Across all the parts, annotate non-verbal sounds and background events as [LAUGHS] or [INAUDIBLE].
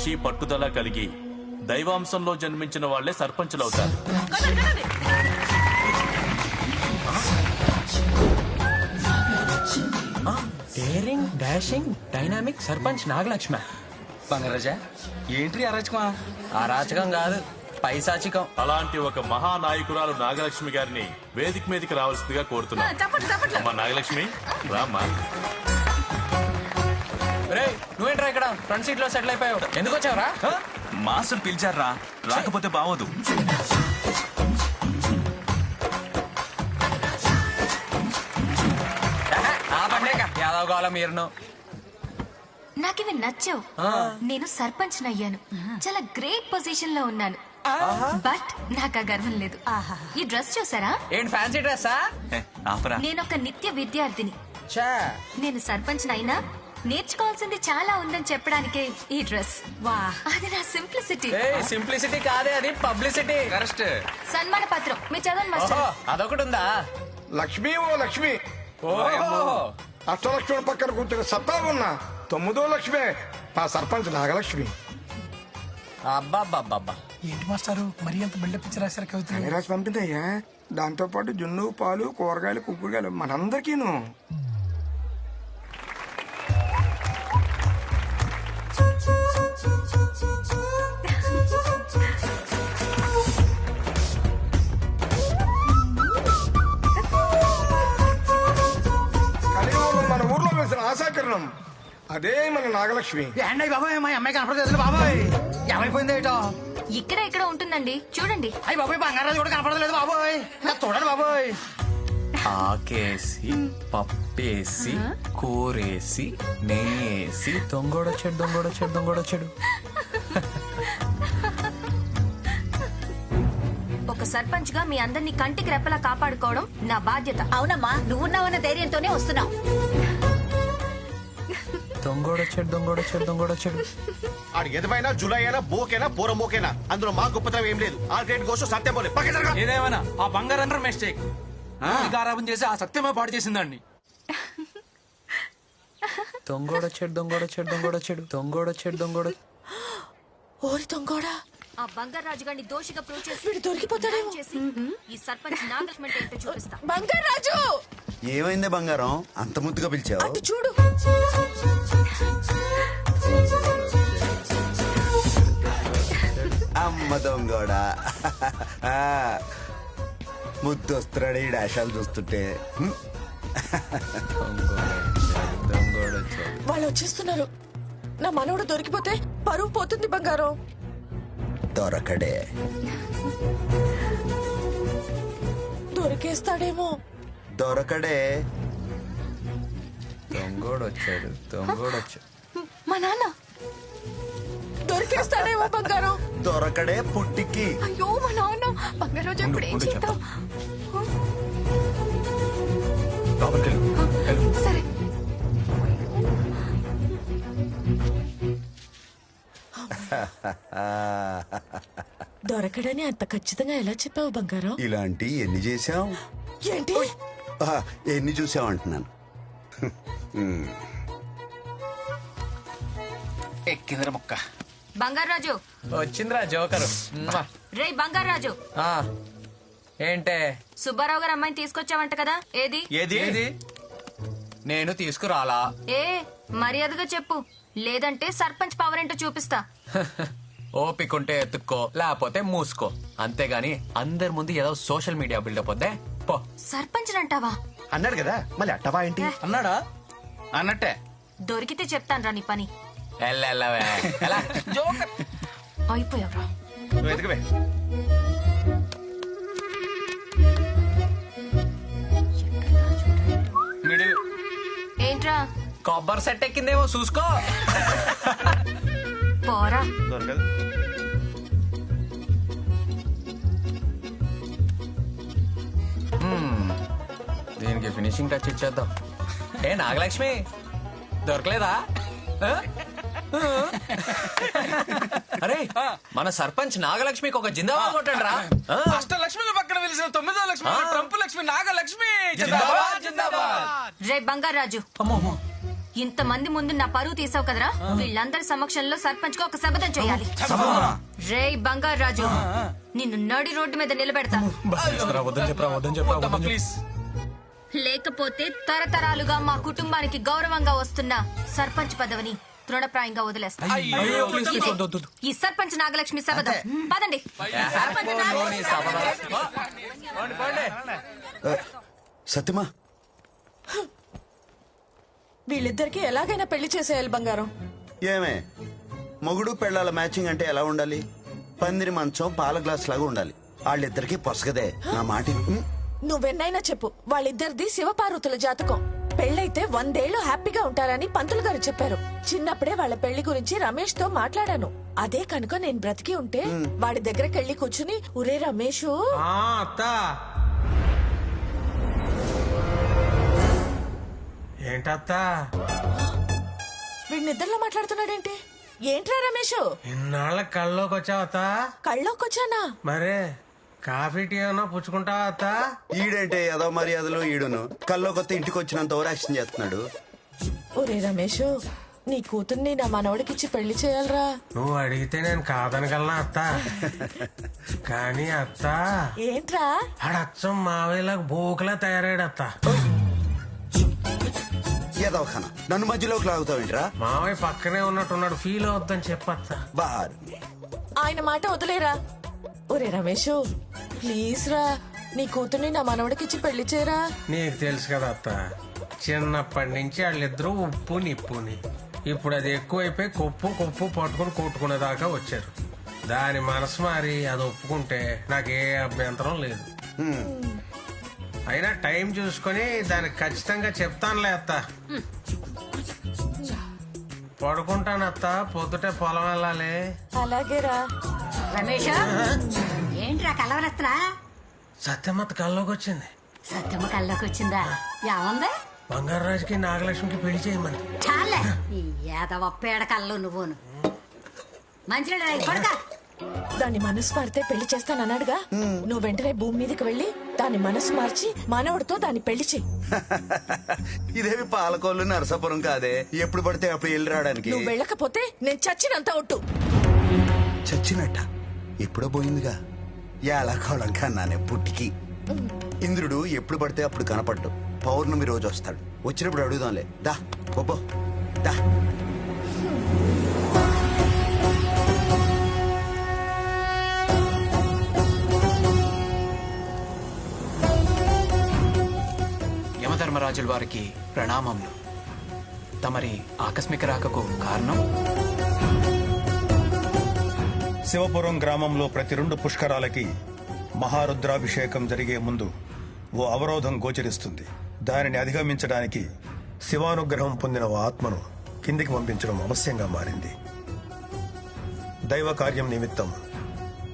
కృషి పట్టుదల కలిగి దైవాంశంలో జన్మించిన వాళ్ళే సర్పంచులవుతారు. Daring dashing dynamic sarpanch Nagalakshma. Bangaraja ఏంటి అరచకమా? అరాచకం కాదు పైశాచికం. అలాంటి ఒక మహానాయకురాలు నాగలక్ష్మి గారిని వేదిక మీదకి రావాల్సిందిగా కోరుతున్నాను అమ్మా నాగలక్ష్మి రామ్మా. నువ్వేంట్రా ఇక్కడ? ఫ్రంట్ సీట్లో సెటిల్ అయిపోయావు. ఎందుకు వచ్చావురా? మాస్టర్ పిలిచారా రాకపోతే బావదు. ఆహా, ఆ బండేక యాదవ్ కావాలా మీరును? నాకివి నచ్చావు. నేను సర్పంచ్ అయ్యాను. చాలా గ్రేట్ పొజిషన్లో ఉన్నాను బట్ నాకు ఆ గర్వం లేదు. ఈ డ్రెస్ చూసారా? ఏంటి ఫ్యాన్సీ డ్రెస్సా? నేను ఒక నిత్య విద్యార్థిని. చా నేను సర్పంచ్ అయినా నేర్చుకోవాల్సింది చాలా ఉందని చెప్పడానికే ఈ డ్రెస్. వా అది నా సింప్లిసిటీ. సింప్లిసిటీ కాదే అది పబ్లిసిటీ. కరెక్ట్. సన్మాన పత్రం మీరు చదవండి మాస్టర్. అదొకటి ఉందా? లక్ష్మీ ఓ లక్ష్మి. ఓహో. అష్టలక్ష్మి పక్కన కూర్చుని సత్తా ఉన్న. తొమ్మిదో లక్ష్మి. మా సర్పంచ్ నాగలక్ష్మి. అబ్బాబ్బాబ్బా ఏంటి మాస్టారు? మరీ అంత బిల్డప్ ఇచ్చి రాశారు కవితలు అని రాసి పంపిందయ్యా దాంతో పాటు జున్ను పాలు కూరగాయలు కుక్కుడుగాయలు మనందరికీను. ఆశాకిరణం అదే మన నాగలక్ష్మి. ఏండి బాబాయ్ మా అమ్మాయి కనపడలేదు బాబాయ్? ఏమైపోయింది ఏటో? ఇక్కడ ఇక్కడ ఉంటుందండి. చూడండి. అయ్యి బాబాయ్ బంగారాజు కూడా కనపడలేదు బాబాయ్. నాకు చూడండి బాబాయ్. ఆకేసి పప్పేసి కూరేసి నెయ్యేసి దొంగోడొచ్చాడు దొంగోడొచ్చాడు దొంగోడొచ్చాడు ఒక సర్పంచ్గా మీ అందరినీ కంటికి రెప్పలా కాపాడుకోవడం నా బాధ్యత. అవునమ్మా నువ్వున్నావన్న ధైర్యంతోనే వస్తున్నావు. దొంగోడొచ్చాడు దొంగోడొచ్చాడు దొంగోడొచ్చాడు ఆడు ఎదవైనా జులై అయినా బోకేనా పూర మోకేనా అందులో మా గొప్పతనం ఏం లేదు. ఆ గ్రేట్ గోషం సత్యం పోలే. పక్కన. ఏదేమైనా ఆ బంగారం మిస్టేక్ గారాబం చేసి ఆ సత్యమే పాడు చేసిందండి దొంగోడొచ్చాడు దొంగోడొచ్చాడు దొంగోడొచ్చాడు దొంగోడొచ్చాడు దొంగోడ ఓరి దొంగోడా. ఆ బంగారాజు గారిని దోషిగా ప్రూవ్ చేసి వీడు దొరికిపోతాడేమో. చేసి ఈ సర్పంచ్ నాగలక్ష్మి ఏంటో చూపిస్తా. బంగారాజు ఏమైందే బంగారం? అంత ముద్దుగా పిలిచావు? అటు చూడు. అమ్మ దొంగోడా. [LAUGHS] ఆ, ముద్దొస్తున్నాడు ఈ డాషాలు చూస్తుంటే. వాళ్ళు వచ్చేస్తున్నారు. నా మనవడు దొరికిపోతే పరువు పోతుంది బంగారం. దొరకడే. దొరికేస్తాడేమో. దొరకడే. దొంగోడొచ్చాడు దొంగోడొచ్చాడు మా నాన్న దొరికేస్తాడేమో బంగారం. దొరకడే పుట్టికి. అయ్యో మా నాన్న బంగారాజు ఇప్పుడు ఏం చేద్దాం సరే. దొరకడని అంత ఖచ్చితంగా ఎలా చెప్పావు బంగారం? ఇలాంటి ఎన్ని చేశాం? ఏంటి? ఎన్ని చూసాం అంటున్నాను. ఎక్కిందిరా మొక్క. బంగారాజు వచ్చిందిరా జోకరు. మ్మా. రేయ్ బంగారాజు ఆ, ఏంటే? సుబ్బారావు గారు అమ్మాయిని తీసుకొచ్చావంట కదా. ఏది? ఏది? ఏది? నేను తీసుకురాలా? ఏ మర్యాదగా చెప్పు. లేదంటే సర్పంచ్ పవర్ ఏంటో చూపిస్తా. [LAUGHS] ఓపికంటే ఎత్తుక్కో లేకపోతే మూసుకో. అంతేగాని అందరి ముందు ఏదో సోషల్ మీడియా బిల్డప్ వద్దే. పో. సర్పంచ్ అంటావా అన్నాడు కదా మళ్ళీ అట్టవా ఏంటి? అన్నాడా? అన్నట్టే. దొరికితే చెప్తాను రా నీ పని. మిడిల్ ఏంట్రా కొబ్బరి సెట్ ఎక్కిందేమో చూసుకో పోరా దొరకదు దీనికి ఫినిషింగ్ టచ్ ఇచ్చేద్దాం ఏ నాగలక్ష్మి దొరకలేదా? అరే మన సర్పంచ్ నాగలక్ష్మికి ఒక జిందాబాద్ కొట్టండి రా? అష్టలక్ష్మిల పక్కన వెలిసిన తొమ్మిదో లక్ష్మి. ట్రంప్ లక్ష్మి నాగలక్ష్మి. రే బంగారాజు అమ్మో, అమ్మో. ఇంత మంది ముందు నా పరువు తీసావు కదరా? వీళ్ళందరి సమక్షంలో సర్పంచ్కు ఒక శపథం చేయాలి. రే బంగారు రాజు నిన్ను నడి రోడ్డు మీద నిలబెడతా. ప్లీజ్. లేకపోతే తరతరాలుగా మా కుటుంబానికి గౌరవంగా వస్తున్న సర్పంచ్ పదవిని తృణప్రాయంగా వదిలేస్తా. అయ్యో ప్లీజ్ ఇదే వద్దు వద్దు ఈ సర్పంచ్ నాగలక్ష్మి శపథం పదండి. సత్యమా? వీళ్ళిద్దరికి ఎలాగైనా పెళ్ళి చేసేయాలి బంగారం. ఏమే? మొగుడు పెళ్ళాల మ్యాచింగ్ అంటే ఎలా ఉండాలి? పందిరి మంచం పాల గ్లాస్ లాగా ఉండాలి. వాళ్ళిద్దరికి పొసగదే. నా మాట నువ్వెన్నైనా చెప్పు. వాళ్ళిద్దరిది శివపార్వతుల జాతకం. పెళ్ళైతే వందేళ్ళు హ్యాపీగా ఉంటారని పంతులు గారు చెప్పారు. చిన్నప్పుడే వాళ్ళ పెళ్ళి గురించి రమేష్తో మాట్లాడాను. అదే కనుక నేను బ్రతికి ఉంటే వాడి దగ్గరికి వెళ్ళి కూర్చుని ఒరే రమేష్! అత్త. ఏంటత్త వీడి నిద్రలో మాట్లాడుతున్నాడేంటి? ఏంట్రా రమేష్? ఇన్నాళ్ళ అత్త? కళ్ళోకొచ్చానా? మరే కాఫీ టీ ఏమన్నా పుచ్చుకుంటావా అత్త? ఈడంటే ఏదో మర్యాదలు ఈడును. కల్లో కొత్త ఇంటికి వచ్చినంత ఓవర్ యాక్షన్ చేస్తున్నాడు. ఒరే రమేష్ నీ కూతుర్ని నా మనవడికిచ్చి పెళ్ళి చేయాలరా. నువ్వు అడిగితే నేను కాదనగలనా అత్త? కానీ అత్త ఏంట్రా? ఆడచ్చం మావేలాగా బోకలా తయారాడు అత్త. ఏదో ఖానా నన్ను మధ్యలోకి లాగుతావేంట్రా? మావయ్య పక్కనే ఉన్నట్టున్నాడు ఫీల్ అవుద్దని చెప్పత్త. బార్. ఆయన మాట వదిలేరా? ఒరే రమేష్ ప్లీజ్ రా. నీ కూతుర్ని నా మనవడికిచ్చి పెళ్ళి చేయరా? నీకు తెలుసు కదా అత్త చిన్నప్పటి నుంచి వాళ్ళిద్దరూ ఉప్పు నిప్పుని. ఇప్పుడు అది ఎక్కువైపోయి కొప్పు కొప్పు పట్టుకుని కొట్టుకునే దాకా వచ్చారు. దాని మనసు మారి అది ఒప్పుకుంటే నాకు ఏ అభ్యంతరం లేదు. అయినా టైం చూసుకొని దానికి ఖచ్చితంగా చెప్తానులే అత్త. పడుకుంటాను అత్త పొద్దుటే పొలం వెళ్ళాలి. అలాగేరా. రమేష్ ఏంట్రా కలవరత్రా సత్యమత్త కల్లోకి వచ్చింది. సత్యమ్మ కల్లోకి వచ్చిందా? ఏముంది? బంగారు రాజుకి నాగలక్ష్మికి పెళ్ళి చేయమని. చాలే. ఈ ఏదవ పేడ కళ్ళు నువ్వును. మంచిగా పడక. దాని మనసు మారితే పెళ్ళి చేస్తానన్నాడుగా నువ్వు వెంటనే భూమి మీదకి వెళ్ళి దాని మనసు మార్చి మానవుడితో దాన్ని పెళ్ళి చెయ్యి. [LAUGHS] ఇదేమి పాలకోళ్ళు నరసాపురం కాదే? ఎప్పుడు పడితే అప్పుడు వెళ్ళి రావడానికి. నువ్వు వెళ్ళకపోతే నేను చచ్చినంత ఒట్టు. చచ్చినట్ట? ఎప్పుడో పోయిందిగా. ఎలా కోళం కన్నానే పుట్టికి. ఇంద్రుడు ఎప్పుడు పడితే అప్పుడు కనపడ్డు. పౌర్ణమి రోజు వస్తాడు. వచ్చినప్పుడు అడుగుదాంలే. దా బొబ్బో దా. యమధర్మరాజుల వారికి ప్రణామములు. తమరి ఆకస్మిక రాకకు కారణం? శివపురం గ్రామంలో ప్రతి రెండు పుష్కరాలకి మహారుద్రాభిషేకం జరిగే ముందు ఓ అవరోధం గోచరిస్తుంది. దానిని అధిగమించడానికి శివానుగ్రహం పొందిన ఓ ఆత్మను కిందికి పంపించడం అవశ్యంగా మారింది. దైవ కార్యం నిమిత్తం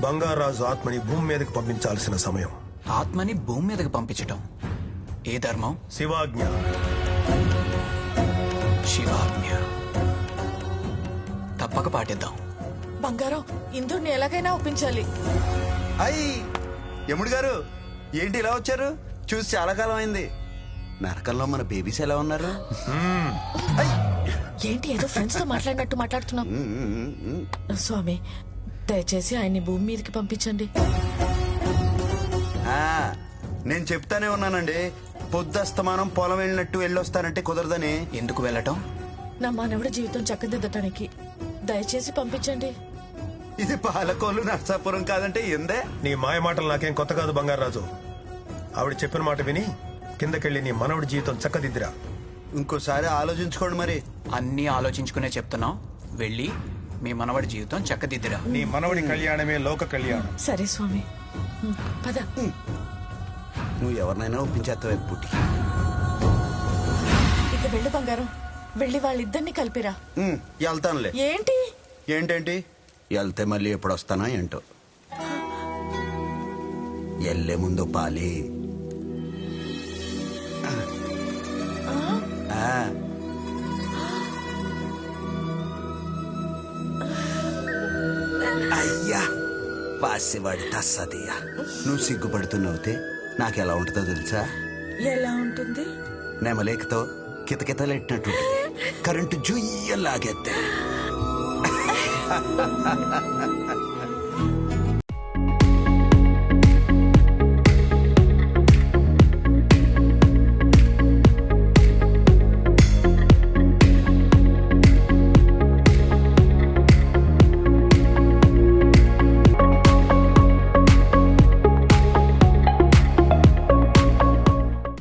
బంగారాజు ఆత్మని భూమి మీదకి పంపించాల్సిన సమయం. ఆత్మని భూమి మీదకి పంపించటం? ఏ ధర్మం? శివాజ్ఞ. శివాజ్ఞ. తప్పక పాటిద్దాం. బంగారం ఇందుని ఎలాగైనా ఒప్పించాలి. అయ్యి యముడు గారు ఏంటి ఇలా వచ్చారు? చూసి చాలా కాలం అయింది నరకంలో మన బేబీస్ ఎలా ఉన్నారు? ఏంటి ఏదో ఫ్రెండ్స్తో మాట్లాడినట్టు మాట్లాడుతున్నాం. స్వామి దయచేసి ఆయన్ని భూమి మీదకి పంపించండి. ఆ, నేను చెప్తానే ఉన్నానండి. పొద్దస్తమానం పొలం వెళ్ళినట్టు వెళ్ళొస్తానంటే కుదరదని. ఎందుకు వెళ్ళటం? నా మానవుడి జీవితం చక్కదిద్దటానికి. దయచేసి పంపించండి. ఇది పాలకోళ్ళు నర్సాపురం కాదంటే ఎందే? నీ మాయ మాటలు నాకేం కొత్త కాదు బంగారాజు ఆవిడ చెప్పిన మాట విని కిందకెళ్ళి నీ మనవడి జీవితం చక్కదిద్దిరా. ఇంకోసారి ఆలోచించుకోండి మరి. అన్నీ ఆలోచించుకునే చెప్తున్నాం వెళ్ళి మీ మనవడి జీవితం చక్కదిద్దిరా. నీ మనవడి కళ్యాణమే లోక కళ్యాణం. సరే స్వామి. పద. నువ్వు ఎవరినైనా ఒప్పించేస్తావు పుట్టి ఇక వెళ్ళు బంగారం. వెళ్ళి వాళ్ళిద్దరిని కలిపిరా. వెళ్తానులే. ఏంటి? ఏంటేంటి? వెళ్తే మళ్ళీ ఎప్పుడు వస్తానా ఏంటో. ఎల్లే ముందు పాలి. ఆ. అయ్యా పాసివాడి తస్సదియ్యా. నువ్వు సిగ్గుపడుతున్నవుతే నాకెలా ఉంటుందో తెలుసా? ఎలా ఉంటుంది? నెమలేకతో కితకితలెట్టినట్టు కరెంటు జుయ్య లాగేస్తే ha ha ha ha ha